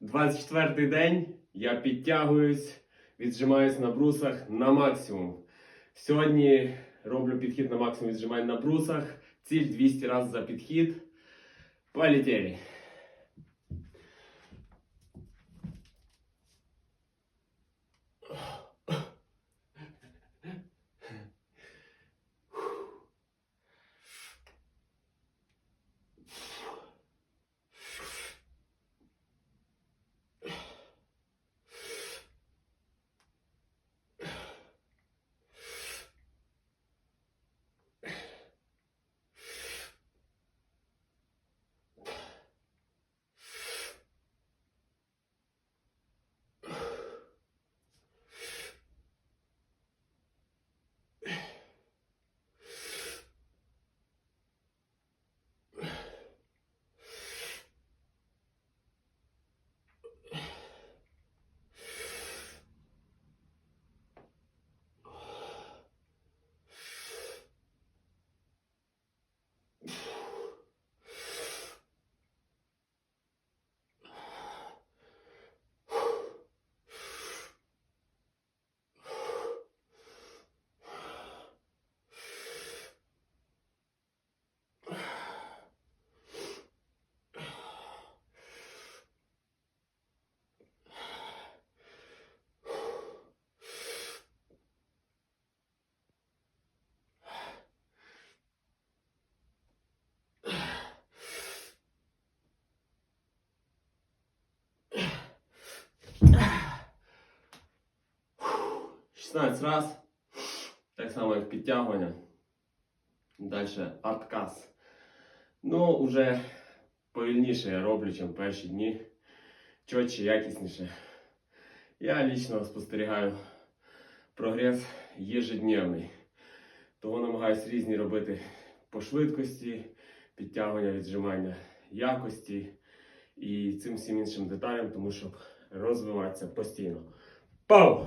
24 день я підтягуюсь, віджимаюсь на брусах на максимум. Сьогодні роблю підхід на максимум віджимань на брусах. Ціль 200 разів за підхід. Полетели. 16 раз. Так само, як підтягування. Далі арткас. Ну, вже повільніше я роблю, ніж перші дні. Чотче, якісніше. Я лічно спостерігаю прогрес ежедневний. Того намагаюся різні робити по швидкості, підтягування, віджимання якості і цим всім іншим деталям, тому щоб розвиватися постійно. Пау!